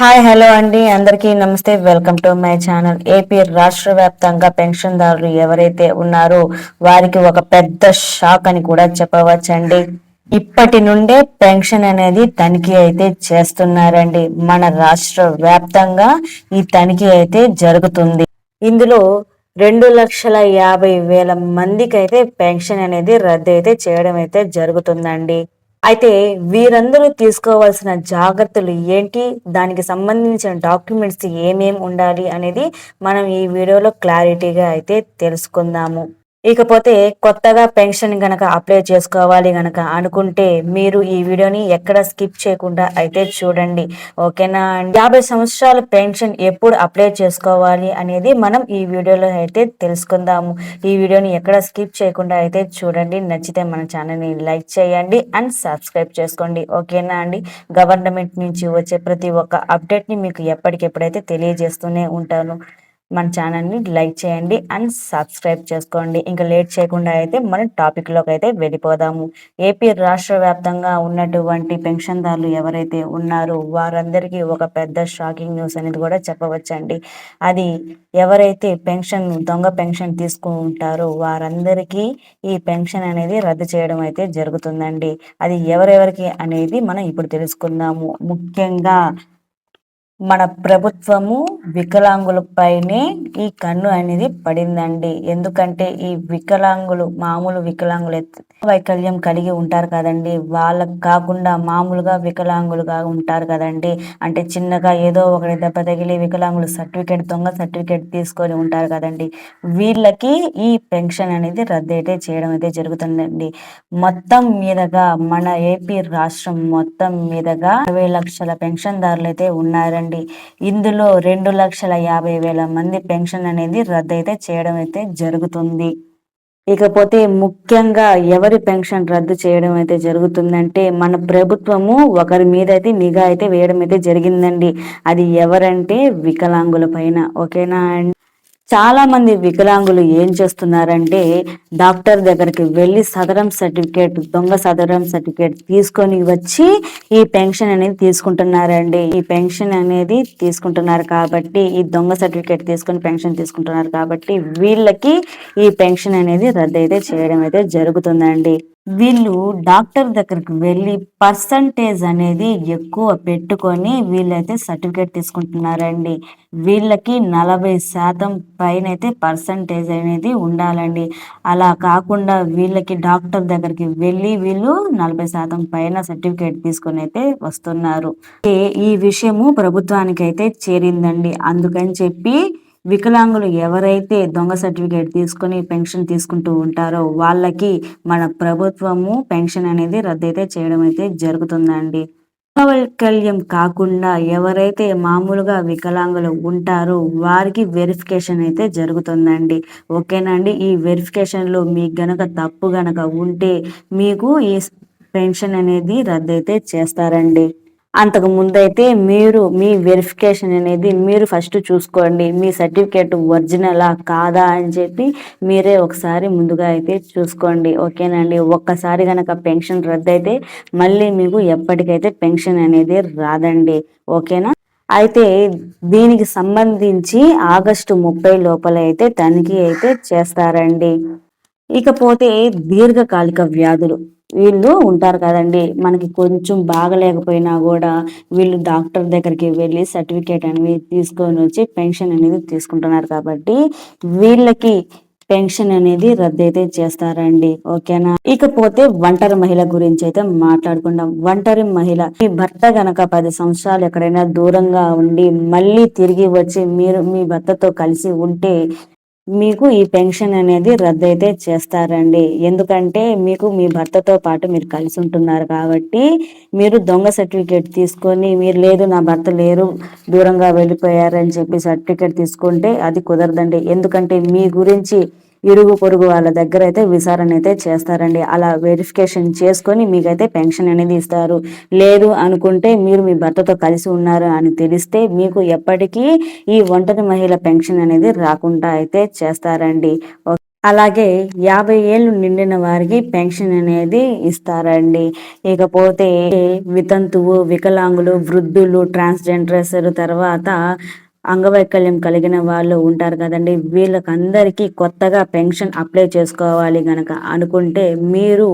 Hi hello అండి. అందరికీ నమస్తే. Welcome to my channel. AP రాష్ట్ర వ్యాప్తంగా పెన్షన్దారులు ఎవరైతే ఉన్నారో వారికి ఒక పెద్ద షాక్ అని కూడా చెప్పవచ్చండి. ఇప్పటి నుండే పెన్షన్ అనేది తనిఖీ అయితే చేస్తున్నారండి. మన రాష్ట్ర వ్యాప్తంగా ఈ తనిఖీ అయితే జరుగుతుంది. ఇందులో రెండు లక్షల యాభై వేల మందికి అయితే పెన్షన్ అనేది రద్దు అయితే చేయడం అయితే జరుగుతుందండి. అయితే వీరందరూ తీసుకోవాల్సిన జాగ్రత్తలు ఏంటి? దానికి సంబంధించిన డాక్యుమెంట్స్ ఏమేమి ఉండాలి అనేది మనం ఈ వీడియోలో క్లారిటీగా అయితే తెలుసుకుందాము. ఇకపోతే కొత్తగా పెన్షన్ గనక అప్లై చేసుకోవాలి గనక అనుకుంటే మీరు ఈ వీడియోని ఎక్కడ స్కిప్ చేయకుండా అయితే చూడండి. ఓకేనా? యాభై సంవత్సరాల పెన్షన్ ఎప్పుడు అప్లై చేసుకోవాలి అనేది మనం ఈ వీడియోలో అయితే తెలుసుకుందాము. ఈ వీడియోని ఎక్కడ స్కిప్ చేయకుండా అయితే చూడండి. నచ్చితే మన ఛానల్ని లైక్ చేయండి అండ్ సబ్స్క్రైబ్ చేసుకోండి. ఓకేనా అండి? గవర్నమెంట్ నుంచి వచ్చే ప్రతి ఒక్క అప్డేట్ని మీకు ఎప్పటికెప్పుడైతే తెలియజేస్తూనే ఉంటాను. మన ఛానల్ని లైక్ చేయండి అండ్ సబ్స్క్రైబ్ చేసుకోండి. ఇంకా లేట్ చేయకుండా అయితే మన టాపిక్లోకి అయితే వెళ్ళిపోదాము. ఏపీ రాష్ట్ర వ్యాప్తంగా ఉన్నటువంటి పెన్షన్దారులు ఎవరైతే ఉన్నారో వారందరికీ ఒక పెద్ద షాకింగ్ న్యూస్ అనేది కూడా చెప్పవచ్చండి. అది ఎవరైతే పెన్షన్ దొంగ పెన్షన్ తీసుకుంటారో వారందరికీ ఈ పెన్షన్ అనేది రద్దు చేయడం అయితే జరుగుతుందండి. అది ఎవరెవరికి అనేది మనం ఇప్పుడు తెలుసుకుందాము. ముఖ్యంగా మన ప్రభుత్వము వికలాంగులపైనే ఈ కన్ను అనేది పడిందండి. ఎందుకంటే ఈ వికలాంగులు మామూలు వికలాంగులు వైకల్యం కలిగి ఉంటారు కదండి. వాళ్ళకు కాకుండా మామూలుగా వికలాంగులుగా ఉంటారు కదండి. అంటే చిన్నగా ఏదో ఒకటి దెబ్బ తగిలి వికలాంగులు సర్టిఫికేట్ దొంగ సర్టిఫికేట్ తీసుకొని ఉంటారు కదండి. వీళ్ళకి ఈ పెన్షన్ అనేది రద్దు అయితే చేయడం అయితే జరుగుతుందండి. మొత్తం మీదగా మన ఏపీ రాష్ట్రం మొత్తం మీదగా అరవై లక్షల పెన్షన్ దారులు అయితే ఉన్నారండి. అండి ఇందులో రెండు లక్షల యాభై వేల మంది పెన్షన్ అనేది రద్దు అయితే చేయడం అయితే జరుగుతుంది. ఇకపోతే ముఖ్యంగా ఎవరి పెన్షన్ రద్దు చేయడం అయితే జరుగుతుందంటే మన ప్రభుత్వము ఒకరి మీద అయితే నిఘా అయితే వేయడం అయితే జరిగిందండి. అది ఎవరంటే వికలాంగుల పైన. ఓకేనా అండి? చాలా మంది వికలాంగులు ఏం చేస్తున్నారంటే డాక్టర్ దగ్గరికి వెళ్ళి సదరం సర్టిఫికేట్ దొంగ సదరం సర్టిఫికేట్ తీసుకొని వచ్చి ఈ పెన్షన్ అనేది తీసుకుంటున్నారండి. ఈ పెన్షన్ అనేది తీసుకుంటున్నారు కాబట్టి ఈ దొంగ సర్టిఫికేట్ తీసుకొని పెన్షన్ తీసుకుంటున్నారు కాబట్టి వీళ్ళకి ఈ పెన్షన్ అనేది రద్దు అయితే చేయడం అయితే జరుగుతుందండి. వీళ్ళు డాక్టర్ దగ్గరికి వెళ్ళి పర్సంటేజ్ అనేది ఎక్కువ పెట్టుకొని వీళ్ళైతే సర్టిఫికేట్ తీసుకుంటున్నారండి. వీళ్ళకి నలభై శాతం పైన అయితే పర్సంటేజ్ అనేది ఉండాలండి. అలా కాకుండా వీళ్ళకి డాక్టర్ దగ్గరికి వెళ్ళి వీళ్ళు నలభై శాతం పైన సర్టిఫికేట్ తీసుకొని అయితే వస్తున్నారు. ఈ విషయము ప్రభుత్వానికి అయితే చేరిందండి. అందుకని చెప్పి వికలాంగులు ఎవరైతే దొంగ సర్టిఫికేట్ తీసుకుని పెన్షన్ తీసుకుంటూ ఉంటారో వాళ్ళకి మన ప్రభుత్వము పెన్షన్ అనేది రద్దయితే చేయడం అయితే జరుగుతుందండి. అంగవైకల్యం కాకుండా ఎవరైతే మామూలుగా వికలాంగులు ఉంటారో వారికి వెరిఫికేషన్ అయితే జరుగుతుందండి. ఓకేనండి ఈ వెరిఫికేషన్లో మీకు గనక తప్పు గనక ఉంటే మీకు ఈ పెన్షన్ అనేది రద్దయితే చేస్తారండి. అంతకు ముందైతే మీరు మీ వెరిఫికేషన్ అనేది మీరు ఫస్ట్ చూసుకోండి. మీ సర్టిఫికేట్ ఒరిజినలా కాదా అని చెప్పి మీరే ఒకసారి ముందుగా అయితే చూసుకోండి. ఓకేనండి ఒక్కసారి కనుక పెన్షన్ రద్దు అయితే మళ్ళీ మీకు ఎప్పటికైతే పెన్షన్ అనేది రాదండి. ఓకేనా అయితే దీనికి సంబంధించి ఆగస్టు ముప్పై లోపల అయితే తనిఖీ అయితే చేస్తారండి. ఇకపోతే దీర్ఘకాలిక వ్యాధులు. వీళ్ళు ఉంటారు కదండి. మనకి కొంచెం బాగలేకపోయినా కూడా వీళ్ళు డాక్టర్ దగ్గరికి వెళ్ళి సర్టిఫికేట్ అనేది తీసుకొని వచ్చి పెన్షన్ అనేది తీసుకుంటున్నారు కాబట్టి వీళ్ళకి పెన్షన్ అనేది రద్దు అయితే చేస్తారండి. ఓకేనా? ఇకపోతే ఒంటరి మహిళ గురించి అయితే మాట్లాడుకుందాం. ఒంటరి మహిళ మీ భర్త గనక పది సంవత్సరాలు ఎక్కడైనా దూరంగా ఉండి మళ్ళీ తిరిగి వచ్చి మీరు మీ భర్తతో కలిసి ఉంటే మీకు ఈ పెన్షన్ అనేది రద్దు అయితే చేస్తారండి. ఎందుకంటే మీకు మీ భర్తతో పాటు మీరు కలిసి ఉంటున్నారు కాబట్టి మీరు దొంగ సర్టిఫికేట్ తీసుకొని మీరు లేదు నా భర్త లేరు దూరంగా వెళ్ళిపోయారని చెప్పి సర్టిఫికేట్ తీసుకుంటే అది కుదరదండి. ఎందుకంటే మీ గురించి ఇరుగు పొరుగు వాళ్ళ దగ్గర అయితే విచారణ అయితే చేస్తారండి. అలా వెరిఫికేషన్ చేసుకొని మీకైతే పెన్షన్ అనేది ఇస్తారు. లేదు అనుకుంటే మీరు మీ భర్తతో కలిసి ఉన్నారు అని తెలిస్తే మీకు ఎప్పటికీ ఈ ఒంటరి మహిళ పెన్షన్ అనేది రాకుండా అయితే చేస్తారండి. అలాగే యాభై ఏళ్ళు నిండిన వారికి పెన్షన్ అనేది ఇస్తారండి. ఇకపోతే వితంతువు వికలాంగులు వృద్ధులు ట్రాన్స్జెండర్స్ తర్వాత అంగవైకల్యం కలిగిన వాళ్ళు ఉంటారు కదండి. వీళ్ళకందరికీ కొత్తగా పెన్షన్ అప్లై చేసుకోవాలి గనక అనుకుంటే మీరు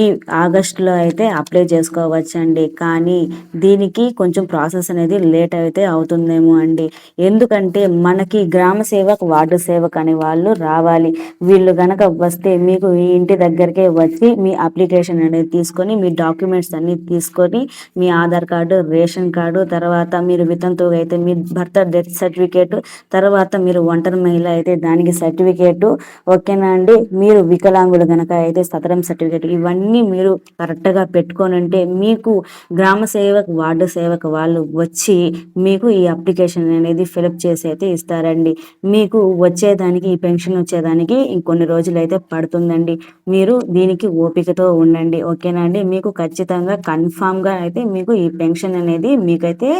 ఈ ఆగస్టులో అయితే అప్లై చేసుకోవచ్చండి. కానీ దీనికి కొంచెం ప్రాసెస్ అనేది లేట్ అయితే అవుతుందేమో అండి. ఎందుకంటే మనకి గ్రామ సేవక్ వార్డు సేవక్ అనే వాళ్ళు రావాలి. వీళ్ళు గనక వస్తే మీకు మీ ఇంటి దగ్గరికే వచ్చి మీ అప్లికేషన్ అనేది తీసుకొని మీ డాక్యుమెంట్స్ అన్ని తీసుకొని మీ ఆధార్ కార్డు రేషన్ కార్డు తర్వాత మీరు వితంతు అయితే మీ భర్త డెత్ సర్టిఫికేట్ తర్వాత మీరు ఒంటరి మహిళ అయితే దానికి సర్టిఫికేట్ ఓకేనా అండి? మీరు వికలాంగులు గనక అయితే సతరం సర్టిఫికేట్ ఇవన్నీ అన్నీ మీరు కరెక్ట్గా పెట్టుకొని ఉంటే మీకు గ్రామ సేవక్ వార్డు సేవక్ వాళ్ళు వచ్చి మీకు ఈ అప్లికేషన్ అనేది ఫిలప్ చేసి అయితే ఇస్తారండి. మీకు వచ్చేదానికి ఈ పెన్షన్ వచ్చేదానికి ఇంకొన్ని రోజులు అయితే పడుతుందండి. మీరు దీనికి ఓపికతో ఉండండి ఓకేనా అండి? మీకు ఖచ్చితంగా కన్ఫామ్గా అయితే మీకు ఈ పెన్షన్ అనేది మీకైతే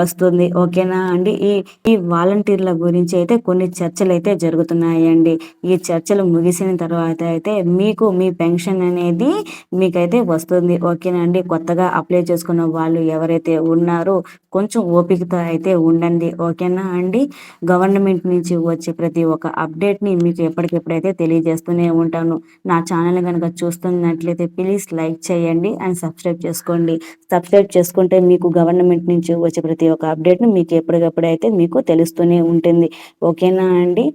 వస్తుంది ఓకేనా అండి? ఈ ఈ వాలంటీర్ల గురించి అయితే కొన్ని చర్చలు అయితే జరుగుతున్నాయండి. ఈ చర్చలు ముగిసిన తర్వాత అయితే మీకు మీ పెన్షన్ అనేది మీకైతే వస్తుంది. ఓకేనండి కొత్తగా అప్లై చేసుకున్న వాళ్ళు ఎవరైతే ఉన్నారో కొంచెం ఓపికతో అయితే ఉండండి. ఓకేనా అండి? గవర్నమెంట్ నుంచి వచ్చే ప్రతి ఒక్క అప్డేట్ని మీకు ఎప్పటికెప్పుడైతే తెలియజేస్తూనే ఉంటాను. నా ఛానల్ కనుక చూస్తున్నట్లయితే ప్లీజ్ లైక్ చేయండి అండ్ సబ్స్క్రైబ్ చేసుకోండి. సబ్స్క్రైబ్ చేసుకుంటే మీకు గవర్నమెంట్ నుంచి వచ్చే ప్రతి ఒక్క అప్డేట్ని మీకు ఎప్పటికప్పుడైతే మీకు తెలుస్తూనే ఉంటుంది. ఓకేనా అండి?